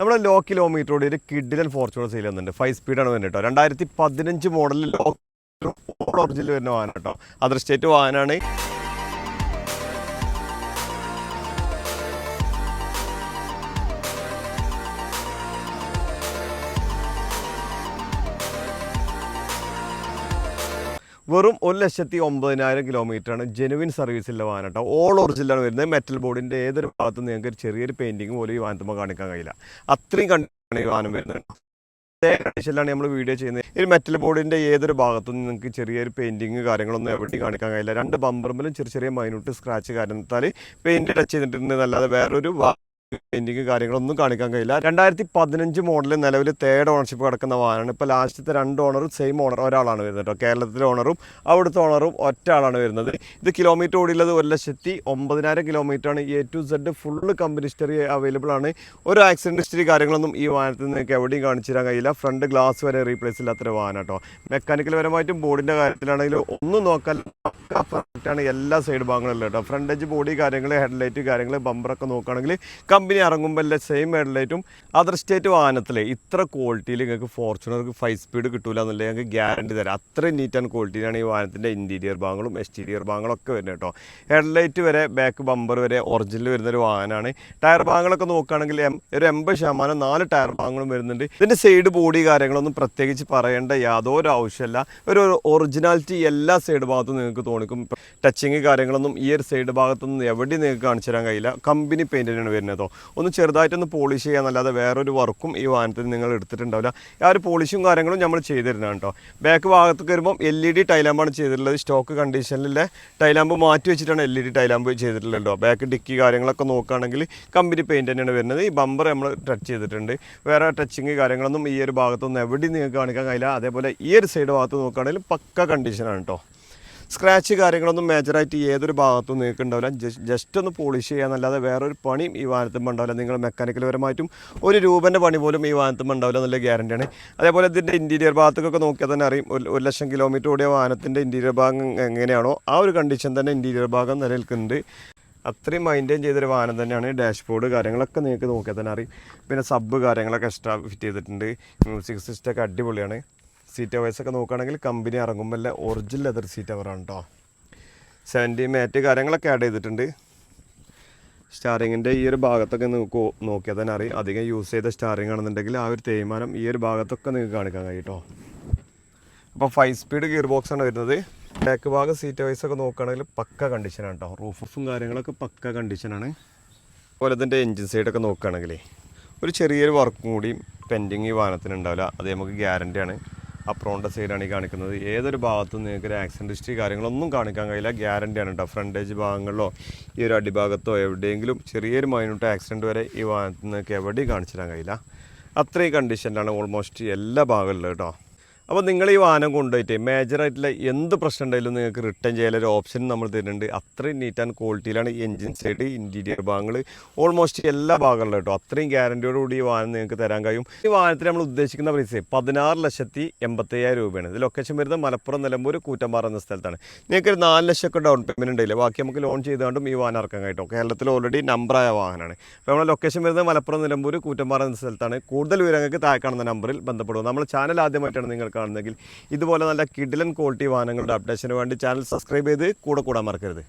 നമ്മുടെ low kilometre ഓടി ഒരു കിഡിലൻ ഫോർച്യൂണർ സെയിൽ വന്നിട്ടുണ്ട്. ഫൈവ് സ്പീഡാണ് വരുന്നത് കേട്ടോ. രണ്ടായിരത്തി പതിനഞ്ച് മോഡലിൽ ലോ ഒറിജിനൽ വരുന്ന വാഹനം കേട്ടോ. അതർ സ്റ്റേറ്റ് വാഹനമാണ് വെറും ഒരു ലക്ഷത്തി ഒമ്പതിനായിരം കിലോമീറ്ററാണ് ജെനുവിൻ സർവീസിലെ വാഹനം കേട്ടോ. ഓൾ ഒറിജിനലാണ് വരുന്നത്. മെറ്റൽ ബോർഡിന്റെ ഏതൊരു ഭാഗത്തും നിങ്ങൾക്ക് ചെറിയൊരു പെയിന്റിങ് പോലും ഈ വാഹനത്തുമ്പോൾ കാണിക്കാൻ കഴിയില്ല. അത്രയും കണ്ടാണ് ഈ വാഹനം വരുന്നത് അതേ കണ്ടീഷനിലാണ് നമ്മൾ വീഡിയോ ചെയ്യുന്നത്. ഈ മെറ്റൽ ബോർഡിന്റെ ഏതൊരു ഭാഗത്തും നിങ്ങൾക്ക് ചെറിയൊരു പെയിന്റിങ് കാര്യങ്ങളൊന്നും എവിടെയും കാണിക്കാൻ കഴിയില്ല. രണ്ട് ബമ്പറുമ്പിലും ചെറിയ ചെറിയ മൈനൂട്ട് സ്ക്രാച്ച് കാരണത്താൽ പെയിന്റ് ടച്ച് ചെയ്തിട്ടുണ്ടെന്നല്ലാതെ വേറൊരു പെയിന്റിങ് കാര്യങ്ങളൊന്നും കാണിക്കാൻ കഴിയില്ല. രണ്ടായിരത്തി പതിനഞ്ച് മോഡൽ നിലവിൽ തേർഡ് ഓണർഷിപ്പ് കിടക്കുന്ന വാഹനമാണ്. ഇപ്പോൾ ലാസ്റ്റത്തെ രണ്ട് ഓണറും സെയിം ഓണർ ഒരാളാണ് വരുന്നത് കേട്ടോ. കേരളത്തിലെ ഓണറും അവിടുത്തെ ഓണറും ഒറ്റ ആളാണ് വരുന്നത്. ഇത് കിലോമീറ്റർ ഓടിയുള്ളത് ഒരു ലക്ഷത്തി ഒമ്പതിനായിരം കിലോമീറ്ററാണ് A to Z full company history available ആണ്. ഒരു ആക്സിഡന്റ് ഹിസ്റ്ററി കാര്യങ്ങളൊന്നും ഈ വാഹനത്തിൽ നിങ്ങൾക്ക് എവിടെയും കാണിച്ചു തരാൻ കഴിയില്ല. ഫ്രണ്ട് ഗ്ലാസ് വരെ റീപ്ലേസ് ഇല്ലാത്തൊരു വാഹനം കേട്ടോ. മെക്കാനിക്കൽ പരമായിട്ടും ബോഡിന്റെ കാര്യത്തിലാണെങ്കിലും ഒന്നും നോക്കാൻ ആണ് എല്ലാ സൈഡ് ഭാഗങ്ങളും കേട്ടോ. ഫ്രണ്ട് എഡ്ജ് ബോഡി കാര്യങ്ങൾ ഹെഡ്ലൈറ്റ് കാര്യങ്ങൾ ബമ്പറൊക്കെ നോക്കുകയാണെങ്കിൽ കമ്പനി ഇറങ്ങുമ്പോൾ എല്ലാം സെയിം ഹെഡ്ലൈറ്റും അതർ സ്റ്റേറ്റ് വാഹനത്തിൽ ഇത്ര ക്വാളിറ്റിയിൽ നിങ്ങൾക്ക് ഫോർച്യൂണർക്ക് ഫൈവ് സ്പീഡ് കിട്ടൂല എന്നുള്ളത് ഞങ്ങൾക്ക് ഗ്യാരണ്ടി തരാം. അത്രയും നീറ്റ് ആൻഡ് ക്വാളിറ്റിയിലാണ് ഈ വാഹനത്തിന്റെ ഇന്റീരിയർ ഭാഗങ്ങളും എക്സ്റ്റീരിയർ ഭാഗങ്ങളും ഒക്കെ വരുന്നത് കേട്ടോ. ഹെഡ്ലൈറ്റ് വരെ ബാക്ക് ബമ്പർ വരെ ഒറിജിനൽ വരുന്ന ഒരു വാഹനമാണ്. ടയർ ഭാഗങ്ങളൊക്കെ നോക്കുകയാണെങ്കിൽ ഒരു എൺപത് ശതമാനം നാല് ടയർ ഭാഗങ്ങളും വരുന്നുണ്ട്. ഇതിന്റെ സൈഡ് ബോഡി കാര്യങ്ങളൊന്നും പ്രത്യേകിച്ച് പറയേണ്ട യാതൊരു ആവശ്യമില്ല ഒരു ഒറിജിനാലിറ്റി എല്ലാ സൈഡ് ഭാഗത്തും നിങ്ങൾക്ക് തോന്നിക്കും. ടച്ചിങ് കാര്യങ്ങളൊന്നും ഈ ഒരു സൈഡ് ഭാഗത്തൊന്നും എവിടെയും നിങ്ങൾക്ക് കാണിച്ചു തരാൻ കഴിയില്ല. കമ്പനി പെയിന്റിനാണ് വരുന്നതോ ഒന്ന് ചെറുതായിട്ടൊന്ന് പോളിഷ് ചെയ്യാന്നല്ലാതെ വേറൊരു വർക്കും ഈ വാഹനത്തിൽ നിങ്ങൾ എടുത്തിട്ടുണ്ടാവില്ല. ആ ഒരു പോളിഷും കാര്യങ്ങളും നമ്മൾ ചെയ്തിരുന്നതാണ് കേട്ടോ ബാക്ക് ഭാഗത്തേക്ക് വരുമ്പോൾ എൽ ഇ ഡി ടൈലാമ്പാണ് ചെയ്തിട്ടുള്ളത്. സ്റ്റോക്ക് കണ്ടീഷനിലെ ടൈലാമ്പ് മാറ്റി വെച്ചിട്ടാണ് L E D tail lamp ചെയ്തിട്ടുള്ളത് ബാക്ക് ഡിക്കി കാര്യങ്ങളൊക്കെ നോക്കുകയാണെങ്കിൽ കമ്പനി പെയിന്റ് തന്നെയാണ് വരുന്നത്. ഈ ബമ്പർ നമ്മൾ ടച്ച് ചെയ്തിട്ടുണ്ട്. വേറെ ടച്ചിങ് കാര്യങ്ങളൊന്നും ഈ ഒരു ഭാഗത്തൊന്നും എവിടെയും നിങ്ങൾക്ക് കാണിക്കാൻ കഴിയില്ല. അതേപോലെ ഈ ഒരു സൈഡ് ഭാഗത്ത് നോക്കുകയാണെങ്കിൽ പക്ക കണ്ടീഷനാണ് കേട്ടോ സ്ക്രാച്ച് കാര്യങ്ങളൊന്നും മേജറായിട്ട് ഏതൊരു ഭാഗത്തും നിങ്ങൾക്ക് ഉണ്ടാവില്ല. ജസ്റ്റ് ഒന്ന് പോളിഷ് ചെയ്യാന്നല്ലാതെ വേറൊരു പണിയും ഈ വാനത്തുമ്പോൾ ഉണ്ടാവില്ല. നിങ്ങൾ മെക്കാനിക്കൽ പരമായിട്ടും ഒരു രൂപന്റെ പണി പോലും ഈ വാനത്തുമ്പോൾ ഉണ്ടാവില്ല എന്നുള്ള ഗ്യാരണ്ടിയാണ് അതേപോലെ ഇതിന്റെ ഇന്റീരിയർ ഭാഗത്തൊക്കെ നോക്കിയാൽ തന്നെ അറിയും. ഒരു ലക്ഷം കിലോമീറ്റർ ഓടിയ വാഹനത്തിന്റെ ഇന്റീരിയർ ഭാഗം എങ്ങനെയാണോ ആ ഒരു കണ്ടീഷൻ തന്നെ ഇന്റീരിയർ ഭാഗം നിലനിൽക്കുന്നുണ്ട്. അത്രയും മെയിന്റെയിൻ ചെയ്തൊരു വാഹനം തന്നെയാണ്. ഡാഷ്ബോർഡ് കാര്യങ്ങളൊക്കെ നിങ്ങൾക്ക് നോക്കിയാൽ തന്നെ അറിയും. പിന്നെ സബ്ബ് കാര്യങ്ങളൊക്കെ എക്സ്ട്രാ ഫിറ്റ് ചെയ്തിട്ടുണ്ട്. മ്യൂസിക് സിസ്റ്റൊക്കെ അടിപൊളിയാണ്. സീറ്റ് കവേഴ്സൊക്കെ നോക്കുകയാണെങ്കിൽ കമ്പനി ഇറങ്ങുമ്പോൾ ഒറിജിനൽ ലെതർ സീറ്റ് കവറാണ് കേട്ടോ സെവന്റി മാറ്റ് കാര്യങ്ങളൊക്കെ ആഡ് ചെയ്തിട്ടുണ്ട്. സ്റ്റാറിങ്ങിന്റെ ഈ ഒരു ഭാഗത്തൊക്കെ നിങ്ങൾക്ക് നോക്കിയാൽ തന്നെ അറിയും. അധികം യൂസ് ചെയ്ത സ്റ്റാറിങ് ആണെന്നുണ്ടെങ്കിൽ ആ ഒരു തേയ്മാനം ഈ ഒരു ഭാഗത്തൊക്കെ നിങ്ങൾക്ക് കാണിക്കാൻ കഴിയും കേട്ടോ അപ്പോൾ ഫൈവ് സ്പീഡ് ഗിയർ ബോക്സ് ആണ് വരുന്നത്. ബാക്ക് ഭാഗം സീറ്റ് വൈസ് ഒക്കെ നോക്കുകയാണെങ്കിൽ പക്ക കണ്ടീഷനാണ് കേട്ടോ റൂഫും കാര്യങ്ങളൊക്കെ പക്ക കണ്ടീഷനാണ് അതുപോലെ ഇതിന്റെ എൻജിൻ സൈഡൊക്കെ നോക്കുകയാണെങ്കിൽ ഒരു ചെറിയൊരു വർക്കും കൂടി പെൻഡിങ് ഈ വാഹനത്തിന് ഉണ്ടാവില്ല. അത് നമുക്ക് ഗ്യാരണ്ടിയാണ് അപ്രോണിന്റെ സൈഡാണ് ഈ കാണിക്കുന്നത്. ഏതൊരു ഭാഗത്തും നിങ്ങൾക്ക് ഒരു ആക്സിഡന്റ് ഹിസ്റ്ററി കാര്യങ്ങളൊന്നും കാണിക്കാൻ കഴിയില്ല. ഗ്യാരണ്ടിയാണ് കേട്ടോ ഫ്രണ്ടേജ് ഭാഗങ്ങളിലോ ഈ ഒരു അടിഭാഗത്തോ എവിടെയെങ്കിലും ചെറിയൊരു മൈന്യൂട്ട് ആക്സിഡന്റ് വരെ ഈ വാഹനത്തിൽ നിങ്ങൾക്ക് എവിടെയും കാണിച്ചു തരാൻ കഴിയില്ല. അത്രയും കണ്ടീഷനിലാണ് ഓൾമോസ്റ്റ് എല്ലാ ഭാഗങ്ങളിലും കേട്ടോ അപ്പോൾ നിങ്ങൾ ഈ വാഹനം കൊണ്ടുപോയിട്ട് മേജറായിട്ടുള്ള എന്ത് പ്രശ്നം ഉണ്ടെങ്കിലും നിങ്ങൾക്ക് റിട്ടേൺ ചെയ്യാനൊരു ഓപ്ഷൻ നമ്മൾ തരുന്നുണ്ട്. അത്രയും നീറ്റ് ആൻഡ് ക്വാളിറ്റിയിലാണ് എൻജിൻ സൈഡ് ഇന്റീരിയർ ഭാഗങ്ങൾ ഓൾമോസ്റ്റ് എല്ലാ ഭാഗങ്ങളിലും കേട്ടോ. അത്രയും ഗ്യാരന്റിയോടുകൂടി ഈ വാഹനം നിങ്ങൾക്ക് തരാൻ കഴിയും. ഈ വാഹനത്തിന് നമ്മൾ ഉദ്ദേശിക്കുന്ന പ്രൈസ് പതിനാറ് ലക്ഷത്തി എൺപത്തയ്യായിരം രൂപയാണ്. ഇത് ലൊക്കേഷൻ വരുന്നത് മലപ്പുറം നിലമ്പൂർ കൂറ്റമ്പാറ എന്ന സ്ഥലത്താണ്. നിങ്ങൾക്ക് ഒരു നാല് ലക്ഷമൊക്കെ ഡൗൺ പേയ്മെന്റ് ഉണ്ടല്ലേ ബാക്കി നമുക്ക് ലോൺ ചെയ്തുകൊണ്ടും ഈ വാഹനം ഇറക്കാൻ കേട്ടോ. കേരളത്തിൽ ഓൾറെഡി നമ്പറായ വാഹനമാണ്. അപ്പോൾ നമ്മൾ ലൊക്കേഷൻ വരുന്നത് മലപ്പുറം നിലമ്പൂർ കൂറ്റമ്പാറ എന്ന സ്ഥലത്താണ്. കൂടുതൽ വിവരങ്ങൾക്ക് താഴെ കാണുന്ന നമ്പറിൽ ബന്ധപ്പെടുക. നമ്മൾ ചാനൽ ആദ്യമായിട്ടാണ് നിങ്ങൾ കാണുന്നതെങ്കിൽ ഇതുപോലെ നല്ല കിഡിലൻ ക്വാളിറ്റി വാഹനങ്ങളുടെ അപ്ഡേഷന് വേണ്ടി ചാനൽ സബ്സ്ക്രൈബ് ചെയ്ത് കൂടെ കൂടാൻ മറക്കരുത്.